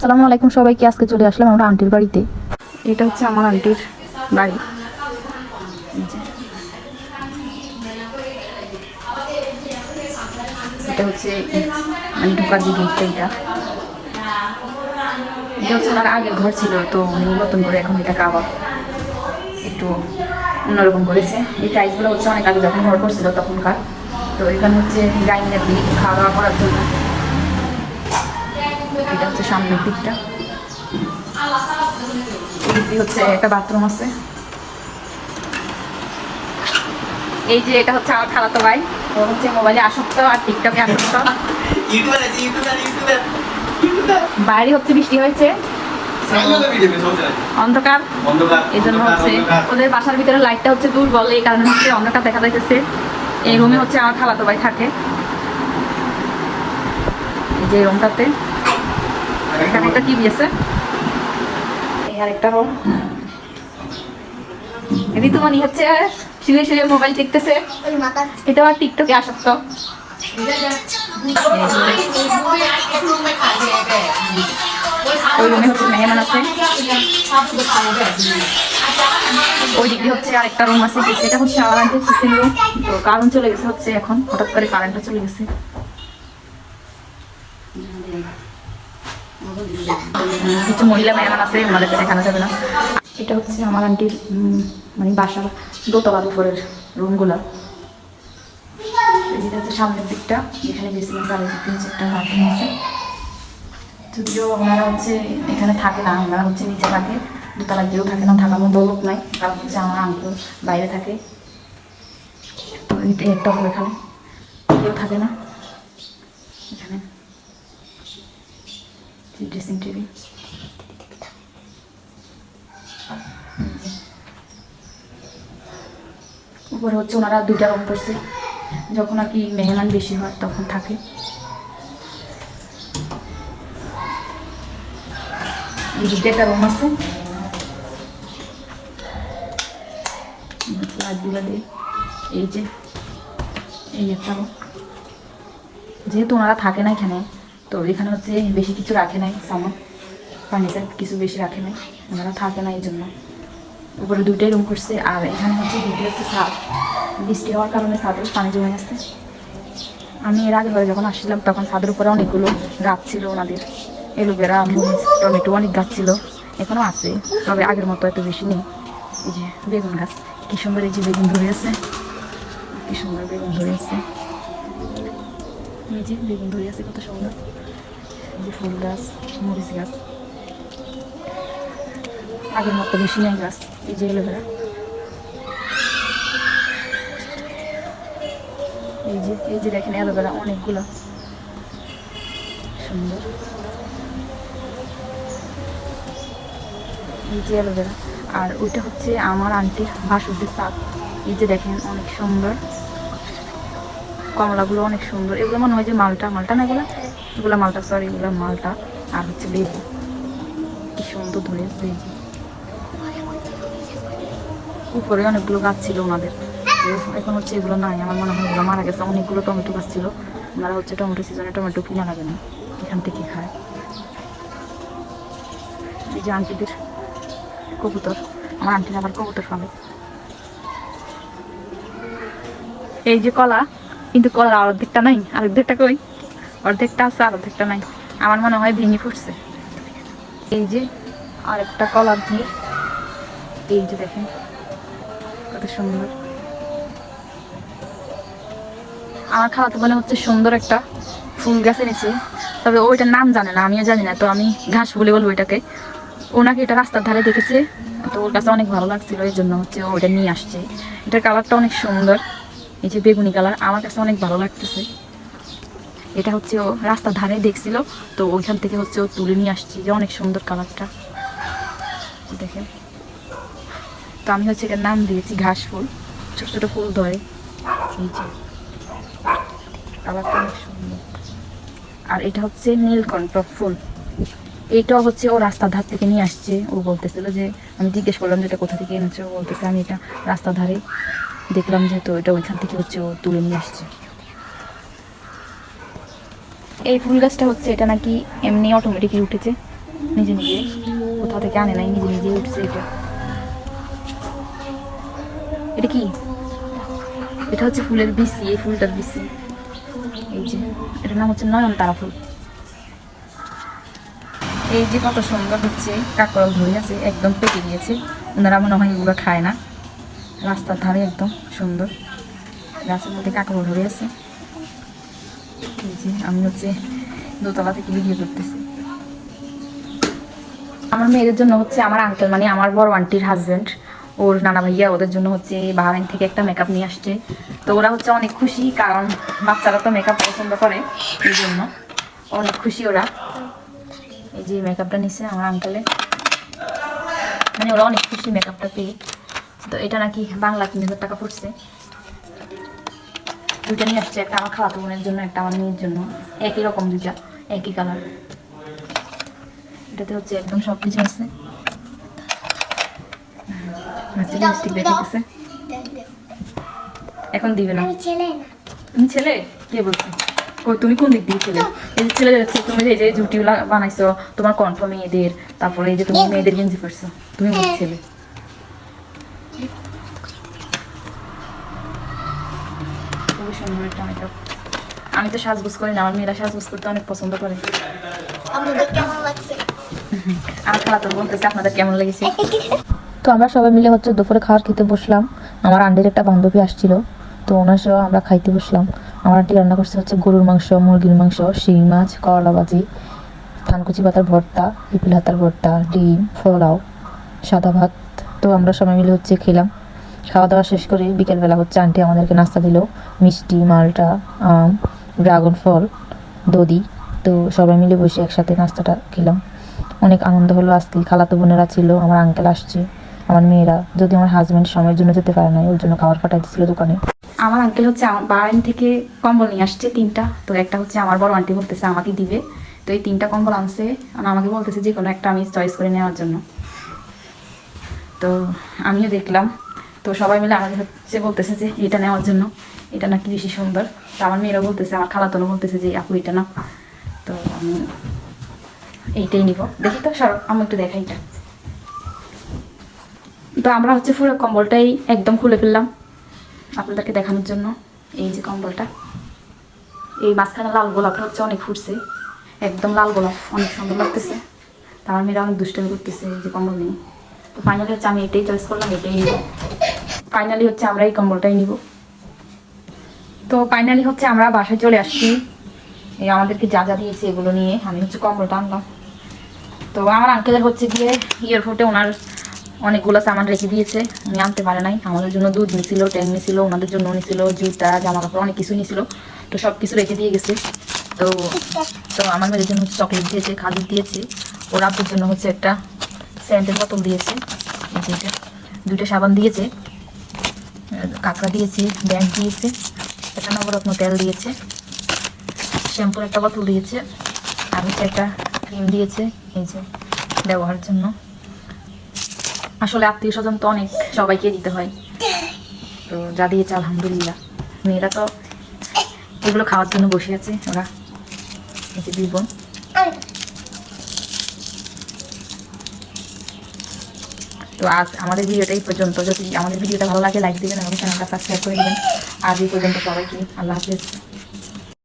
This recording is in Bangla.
আসসালামু আলাইকুম সবাইকে, আজকে চলে আসলাম আমরা আন্টির বাড়িতে। এটা হচ্ছে আমার আন্টির বাড়ি। এটা হচ্ছে মানে ঢোকার যে এটা। এটা হচ্ছে ওনার আগের ঘর ছিল, তো নতুন করে এখন এটা আবার একটু অন্যরকম করেছে। এই টাইলসগুলো হচ্ছে অনেক আগে যখন ঘর করছিল তখনকার। তো এখানে হচ্ছে ডাইনিংয়ের দিক খাওয়া দাওয়া করার জন্য। এটা হচ্ছে সামনের দিকটা। হচ্ছে একটা বাথরুম আছে। এই যে এটা হচ্ছে আমার খালাতো ভাই। ও হচ্ছে মোবাইলে আসক্ত আর টিকটকে আসক্ত। বাইরে হচ্ছে বৃষ্টি হয়েছে। অন্ধকার। এই জন্য হচ্ছে ওদের বাসার ভিতরে লাইটটা হচ্ছে দুর্বল এই কারণে হচ্ছে অন্ধকার দেখা যাইতেছে। এই রুমে হচ্ছে আমার খালাতো ভাই থাকে। এই যে রুমটাতে এখানে একটা টিভি আছে? আর একটা রুম ঋতুমণি হচ্ছে শুয়ে শুয়ে মোবাইল দেখতেছে। এটা টিকটকে আসক্ত। ওই রুমে হচ্ছে মেহমান আছে। ওই দিকে হচ্ছে আরেকটা রুম আছে। সেটা হচ্ছে আমার রুম তো কারেন্ট চলে গেছে হচ্ছে এখন। হঠাৎ করে কারেন্টটা চলে গেছে। কিছু মহিলা মেহমান আছে ওনাদেরকে দেখানো যাবে না। এটা হচ্ছে আমার আন্টির মানে বাসার দোতলার উপরের রুমগুলা। যেটা হচ্ছে সামনের দিকটা, যেখানে বেশি চালের তিন চারটা বাথরুম আছে। যদিও ওনারা হচ্ছে এখানে থাকে না, ওনারা হচ্ছে নিচে থাকে দোতলা কেউ থাকে না, থাকার মতো লোক নাই, কারণ হচ্ছে আমার আঙ্কেল বাইরে থাকে। এটা এখানে। কেউ থাকে না, এখানে। ড্রেসিং টেবিল উপরে হচ্ছে ওনারা দুইটা রুম করছে। যখন আর কি মেহমান বেশি হয়, তখন থাকে। এদিকে একটা রুম আছে। লাইটগুলো এই যে, এই একটা। যেহেতু ওনারা থাকে না এখানে তো এখানে হচ্ছে বেশি কিছু রাখে নাই, সামান, ফার্নিচার কিছু বেশি রাখে নাই ওনারা থাকে না এই জন্য। উপরে দুইটাই রুম করছে, আর এখানে হচ্ছে দুইটা হচ্ছে ছাদ। বৃষ্টি হওয়ার কারণে ছাদের পানি জমে গেছে। আমি এর আগে যখন আসছিলাম, তখন ছাদের উপরে অনেকগুলো গাছ ছিল ওনাদের। এলোভেরা টমেটো অনেক গাছ ছিল এখনও আছে, তবে আগের মতো এত বেশি নেই। এই যে বেগুন গাছ, কি সুন্দর এই যে বেগুন ধরে আছে। কি সুন্দর বেগুন ধরে আছে। এই যে বেগুন ধরে আছে, কত সুন্দর। ফুল গাছ, মরিচ গাছ। আগের মতো বেশি নেই গাছ, এই যে এলোভেরা। এই যে এই যে দেখেন অ্যালোভেরা অনেকগুলো। সুন্দর। এই যে অ্যালোভেরা। আর ওইটা হচ্ছে আমার আন্টির ভাসুরদের চাপ এই যে দেখেন অনেক সুন্দর। কমলাগুলো অনেক সুন্দর। এগুলো মনে হয় যে মালটা মালটা না এগুলো? এগুলো মালটা সরি এগুলো মালটা আর হচ্ছে লেবু। কি সুন্দর ধরে আছে উপরে অনেকগুলো গাছ ছিল ওনাদের। এখন হচ্ছে এগুলো নাই, আমার মনে হয় এগুলো মারা গেছে। অনেকগুলো টমেটো গাছ ছিল। ওনারা হচ্ছে টমেটো সিজনে টমেটো কিনা লাগে না, এখান থেকে খায়। এই যে আন্টিদের কবুতর, আমার আন্টির আবার কবুতর পাবে এই যে কলা, কিন্তু কলার অর্ধেকটা নাই আর অর্ধেকটা কই? অর্ধেকটা আছে, আর অর্ধেকটা নাই। আমার মনে হয় ভেঙে ফুটছে এই যে আরেকটা কলার দিয়ে, এই যে দেখেন, কত সুন্দর। আমার খাওয়াতে বলে হচ্ছে সুন্দর একটা ফুল গাছ এনেছে, তবে ওইটার নাম জানে না, আমিও জানি না, তো আমি ঘাস বলে বলব ওইটাকে। ওনাকে এটা রাস্তার ধারে দেখেছে, তো ওর কাছে অনেক ভালো লাগছিল, এই জন্য হচ্ছে ওইটা নিয়ে আসছে। এটার কালারটা অনেক সুন্দর, এই যে বেগুনি কালার আমার কাছে অনেক ভালো লাগতেছে। এটা হচ্ছে ও রাস্তার ধারে দেখছিল, তো ওইখান থেকে হচ্ছে ও তুলে নিয়ে আসছে যে অনেক সুন্দর কালারটা। দেখেন। তো আমি হচ্ছে এটার নাম দিয়েছি, ঘাস ফুল। ছোট ছোট ফুল ধরে। এই যে। কালারটা অনেক সুন্দর। আর এটা হচ্ছে নীলকণ্ঠ ফুল। এইটাও হচ্ছে ও রাস্তার ধার থেকে নিয়ে আসছে। ও বলতেছিল যে, আমি জিজ্ঞেস করলাম যে এটা কোথা থেকে এনেছে? ও বলতেছে, আমি এটা রাস্তার ধারে। দেখলাম যে তো এটা ওইখান থেকে হচ্ছে ও তুলে নিয়ে আসছে। এই ফুল গাছটা হচ্ছে এটা নাকি এমনি অটোমেটিকলি উঠেছে। নিজে নিজে। কোথাও থেকে আনে নাই, নিজে নিজে উঠছে এটা। এটা কি? এটা হচ্ছে ফুলের বিসি এই ফুলটার বিসি এই যে, এটার নাম হচ্ছে নয়নতারা ফুল। এই যে কত সুন্দর হচ্ছে, কাকরল ধরে আছে, একদম পেকে গিয়েছে। ওনারা মনে হয় এগুলো খায় না। রাস্তার ধারে একদম সুন্দর। গাছের মধ্যে কাকরল ধরে আছে। আমি হচ্ছে দোতলা থেকে ভিডিও করতেছি। আমার মেয়েদের জন্য হচ্ছে আমার আঙ্কেল মানে আমার বড় আন্টির হাজবেন্ড ওর নানা ভাইয়া ওদের জন্য হচ্ছে বাহারাইন থেকে একটা মেকআপ নিয়ে আসছে। তো ওরা হচ্ছে অনেক খুশি, কারণ বাচ্চারা তো মেকআপ পছন্দ করে এই জন্য। অনেক খুশি ওরা। এই যে মেকআপটা নিচ্ছে আমার আঙ্কেলে মানে ওরা অনেক খুশি মেকআপটা পেয়ে। তো এটা নাকি বাংলা তিন হাজার টাকা পড়ছে। দুইটা নিয়ে আসছে একটা আমার খালাতো বোনের জন্য একটা আমার মেয়ের জন্য। একই রকম দুইটা একই কালার এটাতে হচ্ছে একদম সব কিছু আছে এখন দিবে না। ছেলে তুমি ছেলে? কে বলছো? কই তুমি কোন দিক দিয়ে ছেলে? এই যে ছেলেদের হচ্ছে তুমি এই যে জুটি বানাইছো তোমার কণ্ঠ মেয়েদের তারপরে এই যে তুমি মেয়েদের গেঞ্জি পরছো তুমি বলছো ছেলে। সুন্দর makeup। আমি তো সাজগোজ করি না আমার মেয়েরা সাজগোজ করতে অনেক পছন্দ করে। আপনাদের কেমন লাগছে? আমার খালা তো বলতেছে আপনাদের কেমন লেগেছে? তো আমরা সবাই মিলে হচ্ছে দুপুরে খাবার খেতে বসলাম। আমার আন্টির একটা বান্ধবী আসছিল তো ওনার সহ আমরা খাইতে বসলাম। আমার আন্টি রান্না করছে হচ্ছে গরুর মাংস মুরগির মাংস শিং মাছ করলা ভাজি থানকুচি পাতার ভর্তা পিপিল হাতার ভর্তা ডিম পোলাও সাদা ভাত। তো আমরা সবাই মিলে হচ্ছে খেলাম। খাওয়া দাওয়া শেষ করে বিকেলবেলা হচ্ছে আন্টি আমাদেরকে নাস্তা দিল, মিষ্টি, মালটা, আম ড্রাগন ফল, দধি। তো সবাই মিলে বসে একসাথে নাস্তাটা খেলাম। অনেক আনন্দ হলো আজকে। খালাতো বোনেরা ছিল, আমার আঙ্কেল আসছে, আমার মেয়েরা। যদি আমার হাজব্যান্ড সময়ের জন্য যেতে পারে নাই, ওর জন্য খাবার পাঠাই দিচ্ছিল দোকানে। আমার আঙ্কেল হচ্ছে বারাইন থেকে কম্বল নিয়ে আসছে তিনটা। তো একটা হচ্ছে আমার বড় আন্টি বলতেছে আমাকে দিবে। তো এই তিনটা কম্বল আনছে। আমাকে বলতেছে যে কোনো একটা আমি চয়েস করে নেওয়ার জন্য। তো আমিও দেখলাম। তো সবাই মিলে আমাদের হচ্ছে বলতেছে যে, এটা নেওয়ার জন্য। এটা নাকি বেশি সুন্দর। তো আমার মেয়েরা বলতেছে, আমার খালাতনও বলতেছে যে, আপু, এটা না তো আমি এইটাই নিব। দেখি তো, সর, আমি একটু দেখাই এটা। তো আমরা হচ্ছে পুরো কম্বলটাই একদম খুলে ফেললাম আপনাদেরকে দেখানোর জন্য, এই যে কম্বলটা। এই মাঝখানে লাল গোলাপটা হচ্ছে অনেক ফুটছে। একদম লাল গোলাপ, অনেক সুন্দর লাগতেছে। তো আমার মেয়েরা অনেক দুষ্টামি করতেছে যে কম্বল নিয়ে। তো ফাইনালি হচ্ছে আমি এটাই চয়েস করলাম, এটাই নিব। ফাইনালি হচ্ছে আমরা এই কম্বলটাই নিব। তো ফাইনালি হচ্ছে আমরা বাসায় চলে আসছি। এই আমাদেরকে যা যা দিয়েছে এগুলো নিয়ে। আমি হচ্ছে কম্বলটা আনলাম। তো আমার আঙ্কেলের হচ্ছে গিয়ে এয়ারপোর্টে ওনার অনেকগুলো সামান রেখে দিয়েছে। উনি আনতে পারে নাই। আমাদের জন্য দুধ নিছিল, ট্যাং নিছিল, ওনাদের জন্য নিছিল, জুতা জামা কাপড় অনেক কিছু নিছিল। তো সব কিছু রেখে দিয়ে গেছে। তো তো আমার মেয়েদের জন্য হচ্ছে চকলেট দিয়েছে খাজুর দিয়েছে। ওর আপুর জন্য হচ্ছে একটা স্যান্ডেল বোতল দিয়েছে। দুইটা সাবান দিয়েছে। কাঁকড়া দিয়েছে ব্যাগ দিয়েছে, একটা নবরত্ন তেল দিয়েছে, শ্যাম্পুর একটা বোতল দিয়েছে, আর একটা ক্রিম দিয়েছে, এই যে ব্যবহারের জন্য। আসলে আত্মীয় স্বজন তো অনেক, সবাইকে দিতে হয়। তো যা দিয়েছে আলহামদুলিল্লাহ। মেয়েরা তো এগুলো খাওয়ার জন্য বসে আছে, ওরা এই যে দুই বোন। তো আজ আমাদের ভিডিওটা এই পর্যন্ত। যদি আমাদের ভিডিওটা ভালো লাগে লাইক দিবেন এবং চ্যানেলটা সাবস্ক্রাইব করে দিবেন। আজ এই পর্যন্ত সবাইকে আল্লাহ হাফিজ।